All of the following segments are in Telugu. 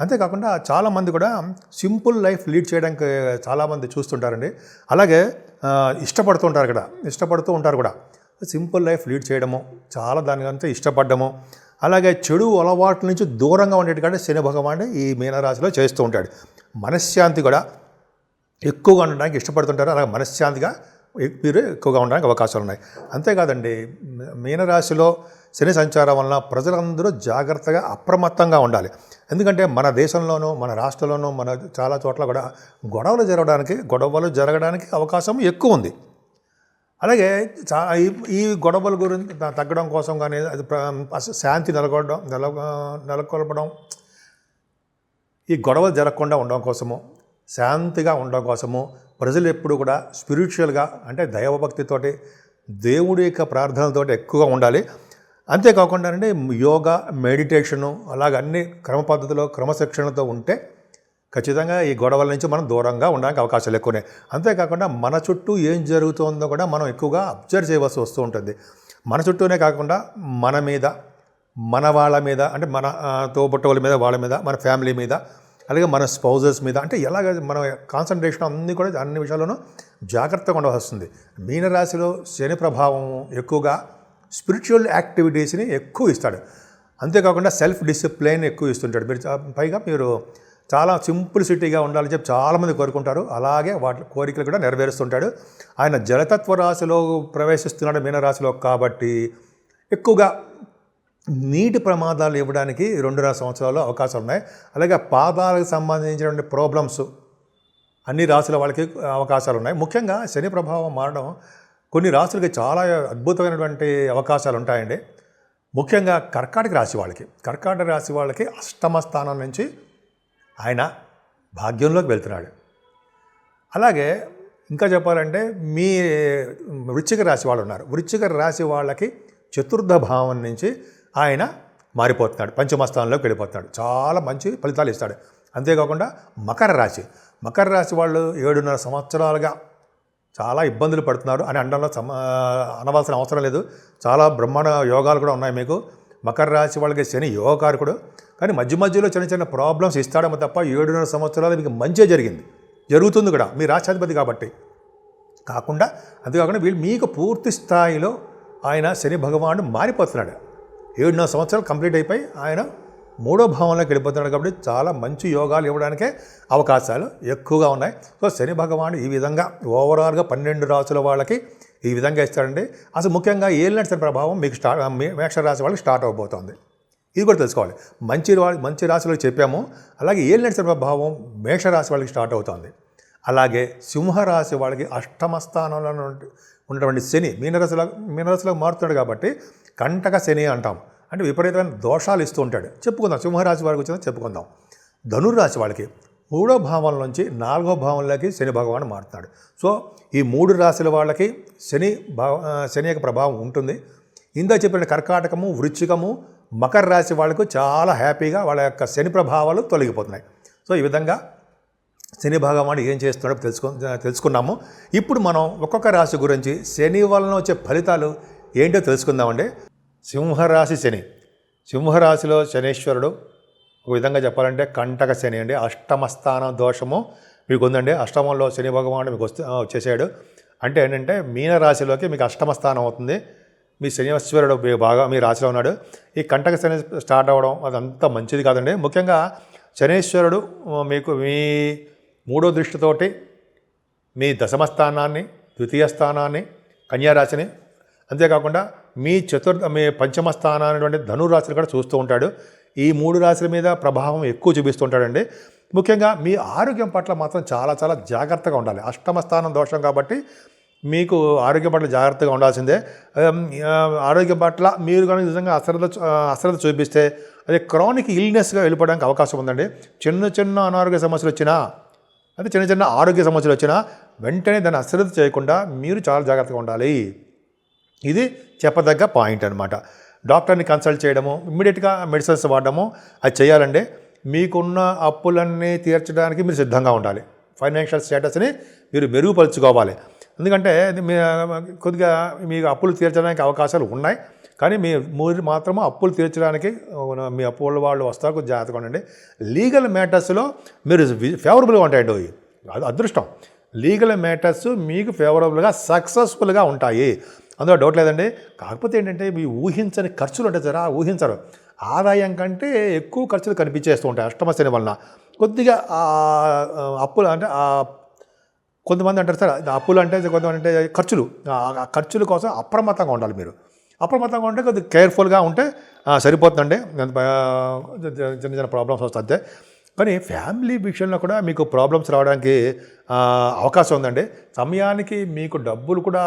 అంతేకాకుండా చాలామంది కూడా సింపుల్ లైఫ్ లీడ్ చేయడానికి చాలామంది చూస్తుంటారండి. అలాగే ఇష్టపడుతూ ఉంటారు కూడా ఇష్టపడుతూ ఉంటారు కూడా. సింపుల్ లైఫ్ లీడ్ చేయడము చాలా దానికంతా ఇష్టపడ్డము. అలాగే చెడు అలవాట్ల నుంచి దూరంగా ఉండేట్టుగా శని భగవానుడు ఈ మీనరాశిలో చేస్తూ ఉంటాడు. మనశ్శాంతి కూడా ఎక్కువగా ఉండడానికి ఇష్టపడుతుంటారు. అలాగే మనశ్శాంతిగా మీరు ఎక్కువగా ఉండడానికి అవకాశాలు ఉన్నాయి. అంతేకాదండి మీనరాశిలో శని సంచారం వలన ప్రజలందరూ జాగ్రత్తగా అప్రమత్తంగా ఉండాలి. ఎందుకంటే మన దేశంలోనూ మన రాష్ట్రంలోనూ మన చాలా చోట్ల కూడా గొడవలు జరగడానికి గొడవలు జరగడానికి అవకాశం ఎక్కువ ఉంది. అలాగే చా ఈ ఈ గొడవల గురించి తగ్గడం కోసం కానీ అది ప్ర- శాంతి నెలకొడడం నెల నెలకొల్పడం ఈ గొడవలు జరగకుండా ఉండడం కోసము శాంతిగా ఉండడం కోసము ప్రజలు ఎప్పుడు కూడా స్పిరిచువల్గా అంటే దైవభక్తితోటి దేవుడి యొక్క ప్రార్థనలతోటి ఎక్కువగా ఉండాలి. అంతేకాకుండా అంటే యోగా మెడిటేషను అలాగ అన్ని క్రమ పద్ధతిలో క్రమశిక్షణతో ఉంటే ఖచ్చితంగా ఈ గొడవల నుంచి మనం దూరంగా ఉండడానికి అవకాశాలు ఎక్కువనే. అంతేకాకుండా మన చుట్టూ ఏం జరుగుతుందో కూడా మనం ఎక్కువగా అబ్జర్వ్ చేయవలసి వస్తూ ఉంటుంది. మన చుట్టూనే కాకుండా మన మీద మన వాళ్ళ మీద అంటే మన ఆ, తోబుట్టవుల మీద వాళ్ళ మీద మన ఫ్యామిలీ మీద అలాగే మన స్పౌజెస్ మీద అంటే ఎలాగ మన కాన్సన్ట్రేషన్ అన్నీ కూడా అన్ని విషయాల్లోనూ జాగ్రత్తగా ఉండవలసి వస్తుంది. మీనరాశిలో శని ప్రభావం ఎక్కువగా స్పిరిచువల్ యాక్టివిటీస్ని ఎక్కువ ఇస్తాడు. అంతేకాకుండా సెల్ఫ్ డిసిప్లైన్ ఎక్కువ ఇస్తుంటాడు. మీరు పైగా మీరు చాలా సింప్లిసిటీగా ఉండాలని చెప్పి చాలామంది కోరుకుంటారు. అలాగే వాటి కోరికలు కూడా నెరవేరుస్తుంటాడు. ఆయన జలతత్వ రాశిలో ప్రవేశిస్తున్నాడు మీనరాశిలో కాబట్టి ఎక్కువగా నీటి ప్రమాదాలు ఇవ్వడానికి రెండున్నర సంవత్సరాలు అవకాశాలు ఉన్నాయి. అలాగే పాదాలకు సంబంధించినటువంటి ప్రాబ్లమ్స్ అన్ని రాశుల వాళ్ళకి అవకాశాలు ఉన్నాయి. ముఖ్యంగా శని ప్రభావం మారడం కొన్ని రాశులకి చాలా అద్భుతమైనటువంటి అవకాశాలు ఉంటాయండి ముఖ్యంగా కర్కాటక రాశి వాళ్ళకి. కర్కాటక రాశి వాళ్ళకి అష్టమ స్థానం నుంచి ఆయన భాగ్యంలోకి వెళ్తున్నాడు. అలాగే ఇంకా చెప్పాలంటే మీ వృశ్చిక రాశి వాళ్ళు ఉన్నారు. వృశ్చిక రాశి వాళ్ళకి చతుర్థ భావం నుంచి ఆయన మారిపోతున్నాడు. పంచమస్థానంలోకి వెళ్ళిపోతున్నాడు. చాలా మంచి ఫలితాలు ఇస్తాడు. అంతేకాకుండా మకర రాశి. మకర రాశి వాళ్ళు ఏడున్నర సంవత్సరాలుగా చాలా ఇబ్బందులు పడుతున్నారు అని అనడంలో సమ అనవలసిన అవసరం లేదు. చాలా బ్రహ్మాండ యోగాలు కూడా ఉన్నాయి మీకు. మకర రాశి వాళ్ళకి శని యోగకారకుడు. కానీ మధ్య మధ్యలో చిన్న చిన్న ప్రాబ్లమ్స్ ఇస్తాడేమో తప్ప ఏడున్నర సంవత్సరాలు మీకు మంచిగా జరిగింది. జరుగుతుంది కూడా. మీ రాష్ట్రాధిపతి కాబట్టి. కాకుండా అంతేకాకుండా వీళ్ళు మీకు పూర్తి స్థాయిలో ఆయన శని భగవానుడు మారిపోతున్నాడు. ఏడున్నర సంవత్సరాలు కంప్లీట్ అయిపోయి ఆయన మూడో భావంలోకి వెళ్ళిపోతున్నాడు కాబట్టి చాలా మంచి యోగాలు ఇవ్వడానికే అవకాశాలు ఎక్కువగా ఉన్నాయి. సో శని భగవానుడు ఈ విధంగా ఓవరాల్గా పన్నెండు రాసుల వాళ్ళకి ఈ విధంగా ఇస్తాడండి. అసలు ముఖ్యంగా ఏలినట్టు శని ప్రభావం మీకు స్టార్ట్ మేష రాశి వాళ్ళకి స్టార్ట్ అవబోతోంది. ఇది కూడా తెలుసుకోవాలి. మంచి మంచి రాశిలో చెప్పాము. అలాగే ఏలినట్టు శని ప్రభావం మేషరాశి వాళ్ళకి స్టార్ట్ అవుతుంది. అలాగే సింహరాశి వాళ్ళకి అష్టమ స్థానంలో ఉన్నటువంటి శని మీనరాశిలో మీనరాశిలో మారుతున్నాడు కాబట్టి కంటక శని అంటాం. అంటే విపరీతమైన దోషాలు ఇస్తూ ఉంటాడు. చెప్పుకుందాం. సింహరాశి వారికి వచ్చిందని చెప్పుకుందాం. ధనుర్రాశి వాళ్ళకి మూడో భావం నుంచి నాలుగో భావంలోకి శని భగవాన్ మారుతున్నాడు. సో ఈ మూడు రాశుల వాళ్ళకి శని భావ శని యొక్క ప్రభావం ఉంటుంది. ఇందా చెప్పిన కర్కాటకము వృచ్చికము మకర రాశి వాళ్ళకు చాలా హ్యాపీగా వాళ్ళ యొక్క శని ప్రభావాలు తొలగిపోతున్నాయి. సో ఈ విధంగా శని భగవాన్ ఏం చేస్తున్నాడో తెలుసుకు తెలుసుకున్నాము. ఇప్పుడు మనం ఒక్కొక్క రాశి గురించి శని వలన వచ్చే ఫలితాలు ఏంటో తెలుసుకుందామండి. సింహరాశి శని. సింహరాశిలో శనీశ్వరుడు ఒక విధంగా చెప్పాలంటే కంటక శని అండి. అష్టమస్థానం దోషము మీకు ఉందండి. అష్టమంలో శని భగవానుడు మీకు వస్తే వచ్చేసాడు. అంటే ఏంటంటే మీన రాశిలోకి మీకు అష్టమ స్థానం అవుతుంది. మీ శనీశ్వరుడు మీ బాగా మీ రాశిలో ఉన్నాడు. ఈ కంటక శని స్టార్ట్ అవ్వడం అదంతా మంచిది కాదండి. ముఖ్యంగా శనీశ్వరుడు మీకు మీ మూడో దృష్టితోటి మీ దశమ స్థానాన్ని ద్వితీయ స్థానాన్ని కన్యారాశిని అంతేకాకుండా మీ చతుర్థ మీ పంచమ స్థానాన్ని ధనురాశిని కూడా చూస్తూ ఉంటాడు. ఈ మూడు రాశుల మీద ప్రభావం ఎక్కువ చూపిస్తుంటాడండి ముఖ్యంగా మీ ఆరోగ్యం పట్ల మాత్రం చాలా చాలా జాగ్రత్తగా ఉండాలి. అష్టమ స్థానం దోషం కాబట్టి మీకు ఆరోగ్యం పట్ల జాగ్రత్తగా ఉండాల్సిందే. ఆరోగ్యం పట్ల మీరు కనుక నిజంగా అశ్రద్ధ అశ్రద్ధ చూపిస్తే అదే క్రానిక్ ఇల్నెస్గా వెళ్ళిపోవడానికి అవకాశం ఉందండి. చిన్న చిన్న అనారోగ్య సమస్యలు వచ్చినా అదే చిన్న చిన్న ఆరోగ్య సమస్యలు వచ్చినా వెంటనే దాన్ని అశ్రద్ధ చేయకుండా మీరు చాలా జాగ్రత్తగా ఉండాలి. ఇది చెప్పదగ్గ పాయింట్ అనమాట డాక్టర్ని కన్సల్ట్ చేయడము ఇమ్మీడియట్గా మెడిసిన్స్ వాడడము అది చేయాలండి మీకున్న అప్పులన్నీ తీర్చడానికి మీరు సిద్ధంగా ఉండాలి. ఫైనాన్షియల్ స్టేటస్ని మీరు మెరుగుపరుచుకోవాలి. ఎందుకంటే మీ కొద్దిగా మీకు అప్పులు తీర్చడానికి అవకాశాలు ఉన్నాయి. కానీ మీ మీరు మాత్రము అప్పులు తీర్చడానికి మీ అప్పుల వాళ్ళు వస్తారు. జాగ్రత్తగా ఉండండి. లీగల్ మ్యాటర్స్లో మీరు ఫేవరబుల్గా ఉంటాయండి అది అదృష్టం. లీగల్ మ్యాటర్స్ మీకు ఫేవరబుల్గా సక్సెస్ఫుల్గా ఉంటాయి. అందులో డౌట్ లేదండి. కాకపోతే ఏంటంటే మీ ఊహించని ఖర్చులు ఉంటాయి జరా ఊహించరు. ఆదాయం కంటే ఎక్కువ ఖర్చులు కనిపించేస్తూ ఉంటాయి అష్టమశని వలన. కొద్దిగా అప్పులు అంటే కొంతమంది అంటారు సార్ అప్పులు అంటే కొంతమంది అంటే ఖర్చులు. ఖర్చుల కోసం అప్రమత్తంగా ఉండాలి మీరు. అప్రమత్తంగా ఉంటే కొద్దిగా కేర్ఫుల్గా ఉంటే సరిపోతుందండి. చిన్న చిన్న ప్రాబ్లమ్స్ వస్తాయి కానీ ఫ్యామిలీ విషయంలో కూడా మీకు ప్రాబ్లమ్స్ రావడానికి అవకాశం ఉందండి. సమయానికి మీకు డబ్బులు కూడా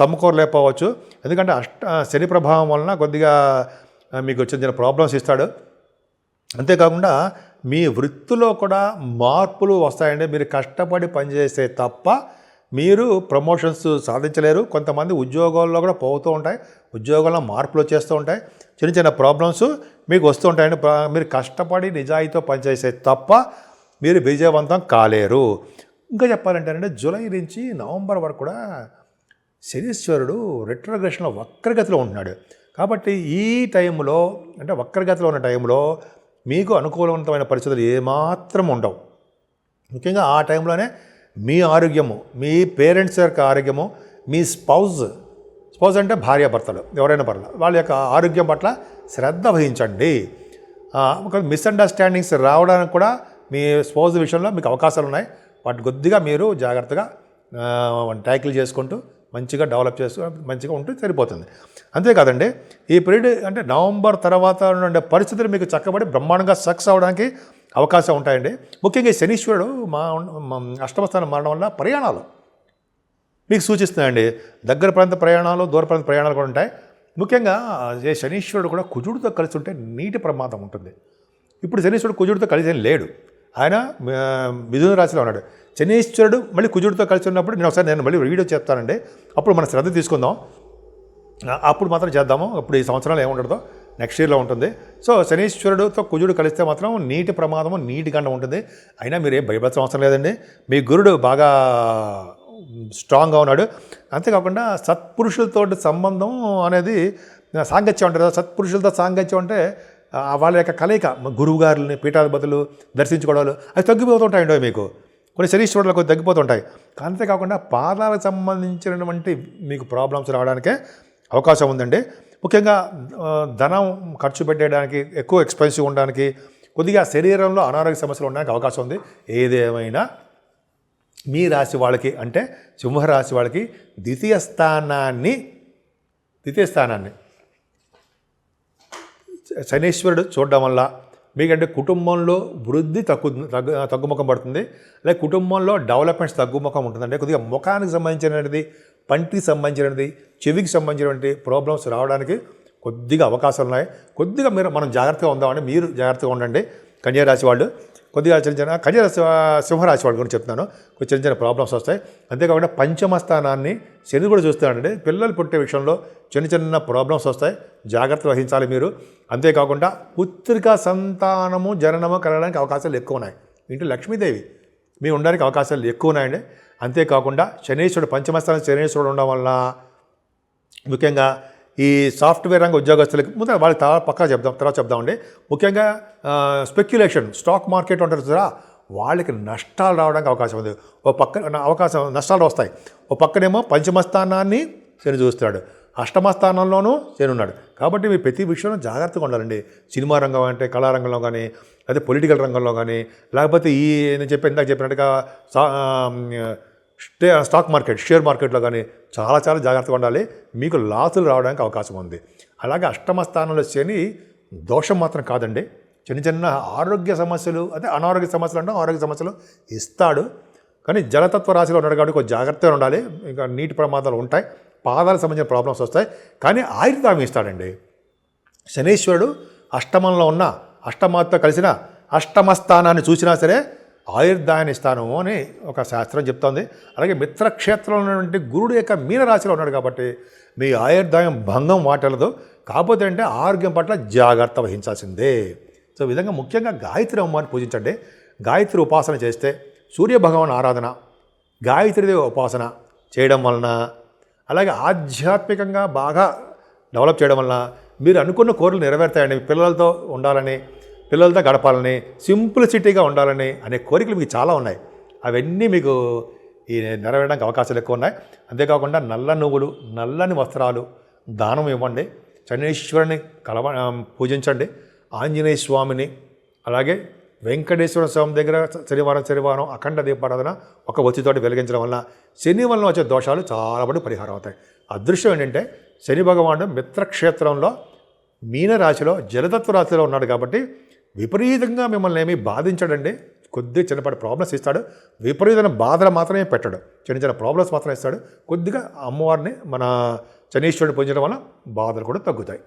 సమకూరలేకపోవచ్చు. ఎందుకంటే అష్ట శని ప్రభావం వలన కొద్దిగా మీకు చిన్న చిన్న ప్రాబ్లమ్స్ ఇస్తాడు. అంతేకాకుండా మీ వృత్తిలో కూడా మార్పులు వస్తాయండి. మీరు కష్టపడి పనిచేస్తే తప్ప మీరు ప్రమోషన్స్ సాధించలేరు. కొంతమంది ఉద్యోగాల్లో కూడా పోతూ ఉంటాయి. ఉద్యోగంలో మార్పులు వచ్చేస్తూ ఉంటాయి. చిన్న చిన్న ప్రాబ్లమ్స్ మీకు వస్తూ ఉంటాయండి. మీరు కష్టపడి నిజాయితీతో పనిచేసే తప్ప మీరు విజయవంతం కాలేరు. ఇంకా చెప్పాలంటే జూలై నుంచి నవంబర్ వరకు కూడా శనీశ్వరుడు రిట్రగ్రెషన్లో వక్రగతిలో ఉంటున్నాడు. కాబట్టి ఈ టైంలో అంటే వక్రగతిలో ఉన్న టైంలో మీకు అనుకూలవంతమైన పరిస్థితులు ఏమాత్రం ఉండవు. ముఖ్యంగా ఆ టైంలోనే మీ ఆరోగ్యము మీ పేరెంట్స్ యొక్క ఆరోగ్యము మీ స్పౌజ్ స్పౌజ్ అంటే భార్యాభర్తలు ఎవరైనా పర్లేదు వాళ్ళ యొక్క ఆరోగ్యం పట్ల శ్రద్ధ వహించండి. ఒక మిస్అండర్స్టాండింగ్స్ రావడానికి కూడా మీ స్పౌజ్ విషయంలో మీకు అవకాశాలు ఉన్నాయి. వాటి కొద్దిగా మీరు జాగ్రత్తగా ట్యాకిల్ చేసుకుంటూ మంచిగా డెవలప్ చేసుకుని మంచిగా ఉంటే సరిపోతుంది. అంతేకాదండి ఈ పీరియడ్ అంటే నవంబర్ తర్వాత ఉండే పరిస్థితులు మీకు చక్కబడి బ్రహ్మాండంగా సక్సెస్ అవ్వడానికి అవకాశం ఉంటాయండి. ముఖ్యంగా ఈ శనీశ్వరుడు మా అష్టమస్థానం అష్టమ స్థానం మారడం వల్ల ప్రయాణాలు మీకు సూచిస్తున్నాయండి. దగ్గర ప్రాంత ప్రయాణాలు దూర ప్రాంత ప్రయాణాలు కూడా ఉంటాయి. ముఖ్యంగా ఏ శనీశ్వరుడు కూడా కుజుడితో కలిసి ఉంటే నీటి ప్రమాదం ఉంటుంది. ఇప్పుడు శనీశ్వరుడు కుజుడితో కలిసి లేడు. ఆయన మిథున రాశిలో ఉన్నాడు. శనీశ్వరుడు మళ్ళీ కుజుడితో కలిసి ఉన్నప్పుడు నేను ఒకసారి నేను మళ్ళీ వీడియో చెప్తానండి అప్పుడు మన శ్రద్ధ తీసుకుందాం. అప్పుడు మాత్రం చేద్దాము. అప్పుడు ఈ సంవత్సరాలు ఏముండదో నెక్స్ట్ ఇయర్లో ఉంటుంది. సో శనీశ్వరుడుతో కుజుడు కలిస్తే మాత్రం నీటి ప్రమాదము నీటి గండం ఉంటుంది. అయినా మీరు ఏం భయపడాల్సిన అవసరం లేదండి. మీ గురుడు బాగా స్ట్రాంగ్గా ఉన్నాడు. అంతేకాకుండా సత్పురుషులతో సంబంధం అనేది సాంగత్యం ఉంటుంది కదా సత్పురుషులతో సాంగత్యం అంటే వాళ్ళ యొక్క కలయిక గురువు గారులని పీఠాధిపతులు దర్శించుకోవడాలు అవి తగ్గిపోతుంటాయండి మీకు. కొన్ని శరీశ్వరులు కొద్ది తగ్గిపోతుంటాయి. అంతేకాకుండా పాదాలకు సంబంధించినటువంటి మీకు ప్రాబ్లమ్స్ రావడానికే అవకాశం ఉందండి. ముఖ్యంగా ధనం ఖర్చు పెట్టేయడానికి ఎక్కువ ఎక్స్పెన్సివ్ ఉండడానికి కొద్దిగా శరీరంలో అనారోగ్య సమస్యలు ఉండడానికి అవకాశం ఉంది. ఏదేమైనా మీ రాశి వాళ్ళకి అంటే సింహరాశి వాళ్ళకి ద్వితీయ స్థానాన్ని ద్వితీయ స్థానాన్ని శనీశ్వరుడు చూడడం వల్ల మీకంటే కుటుంబంలో వృద్ధి తగ్గు తగ్గు తగ్గుముఖం పడుతుంది. అలాగే కుటుంబంలో డెవలప్మెంట్స్ తగ్గుముఖం ఉంటుంది. అంటే కొద్దిగా ముఖానికి సంబంధించినది పంటికి సంబంధించినది చెవికి సంబంధించినటువంటి ప్రాబ్లమ్స్ రావడానికి కొద్దిగా అవకాశాలు ఉన్నాయి కొద్దిగా మీరు మనం జాగ్రత్తగా ఉందామని మీరు జాగ్రత్తగా ఉండండి. కన్యారాశి వాళ్ళు కొద్దిగా చిన్న చిన్న కన్యా సింహరాశి వాళ్ళ గురించి చెప్తున్నాను. కొంచెం చిన్న చిన్న ప్రాబ్లమ్స్ వస్తాయి. అంతేకాకుండా పంచమ స్థానాన్ని శని కూడా చూస్తున్నాడండి. పిల్లలు పుట్టే విషయంలో చిన్న చిన్న ప్రాబ్లమ్స్ వస్తాయి. జాగ్రత్త వహించాలి మీరు. అంతేకాకుండా పుత్రిక సంతానము జననము కలగడానికి అవకాశాలు ఎక్కువ ఉన్నాయి ఇంటి లక్ష్మీదేవి మీ ఉండడానికి అవకాశాలు ఎక్కువ ఉన్నాయండి అంతేకాకుండా శనీశ్వరుడు పంచమస్థానం శనీశ్వరుడు ఉండడం వల్ల ముఖ్యంగా ఈ సాఫ్ట్వేర్ రంగ ఉద్యోగస్తులకి ముందు వాళ్ళకి తర్వాత పక్కా చెప్దాం తర్వాత చెప్దామండి ముఖ్యంగా స్పెక్యులేషన్ స్టాక్ మార్కెట్ ఉంటారు చూసారా? వాళ్ళకి నష్టాలు రావడానికి అవకాశం ఉంది. ఓ పక్క అవకాశం నష్టాలు వస్తాయి. ఓ పక్కనేమో పంచమస్థానాన్ని శని చూస్తున్నాడు. అష్టమ స్థానంలోనూ శని ఉన్నాడు. కాబట్టి మీ ప్రతి విషయంలో జాగ్రత్తగా ఉండాలండి. సినిమా రంగం అంటే కళారంగంలో కానీ అదే పొలిటికల్ రంగంలో కానీ లేకపోతే ఈ నేను చెప్పి ఇందాక చెప్పినట్టుగా సా- స్టే స్టాక్ మార్కెట్ షేర్ మార్కెట్లో కానీ చాలా చాలా జాగ్రత్తగా ఉండాలి. మీకు లాసులు రావడానికి అవకాశం ఉంది. అలాగే అష్టమ స్థానంలో శని దోషం మాత్రం కాదండి. చిన్న చిన్న ఆరోగ్య సమస్యలు అదే అనారోగ్య సమస్యలు అంటే ఆరోగ్య సమస్యలు ఇస్తాడు. కానీ జలతత్వ రాశిలో ఉన్నాడు కాబట్టి కొంచెం జాగ్రత్తగా ఉండాలి. ఇంకా నీటి ప్రమాదాలు ఉంటాయి. పాదాలకు సంబంధించిన ప్రాబ్లమ్స్ వస్తాయి. కానీ ఆయుర్దాయం ఇస్తాడండి. శనీశ్వరుడు అష్టమంలో ఉన్న అష్టమాతో కలిసిన అష్టమ స్థానాన్ని చూసినా సరే ఆయుర్దాయాన్ని ఇస్తాను అని ఒక శాస్త్రం చెప్తోంది. అలాగే మిత్రక్షేత్రంలో ఉన్నటువంటి గురుడు యొక్క మీనరాశిలో ఉన్నాడు కాబట్టి మీ ఆయుర్దాయం భంగం వాటలదు కాకపోతే అంటే ఆరోగ్యం పట్ల జాగ్రత్త వహించాల్సిందే. సో విధంగా ముఖ్యంగా గాయత్రి అమ్మవారిని పూజించండి. గాయత్రి ఉపాసన చేస్తే సూర్య భగవాన్ ఆరాధన గాయత్రిదేవి ఉపాసన చేయడం వలన అలాగే ఆధ్యాత్మికంగా బాగా డెవలప్ చేయడం వలన మీరు అనుకున్న కోరికలు నెరవేరుతాయండి పిల్లలతో ఉండాలని పిల్లలతో గడపాలని సింప్లిసిటీగా ఉండాలని అనే కోరికలు మీకు చాలా ఉన్నాయి. అవన్నీ మీకు ఈ నెరవేరడానికి అవకాశాలు ఎక్కువ ఉన్నాయి. అంతేకాకుండా నల్ల నువ్వులు నల్లని వస్త్రాలు దానం ఇవ్వండి. శనీశ్వరుని కలవ పూజించండి. ఆంజనేయ స్వామిని అలాగే వెంకటేశ్వర స్వామి దగ్గర శనివారం శనివారం అఖండ దీపారాధన ఒక ఒత్తితోటి వెలిగించడం వల్ల శని వలన వచ్చే దోషాలు చాలా పడి పరిహారం అవుతాయి. అదృశ్యం ఏంటంటే శని భగవానుడు మిత్రక్షేత్రంలో మీనరాశిలో జలతత్వ రాశిలో ఉన్నాడు కాబట్టి విపరీతంగా మిమ్మల్ని ఏమీ బాధించడండి. కొద్దిగా చిన్నపాటి ప్రాబ్లమ్స్ ఇస్తాడు. విపరీతమైన బాధలు మాత్రమే పెట్టాడు. చిన్న చిన్న ప్రాబ్లమ్స్ మాత్రమే ఇస్తాడు. కొద్దిగా అమ్మవారిని మన శనీశ్వరుని పొందడం వల్ల బాధలు కూడా తగ్గుతాయి.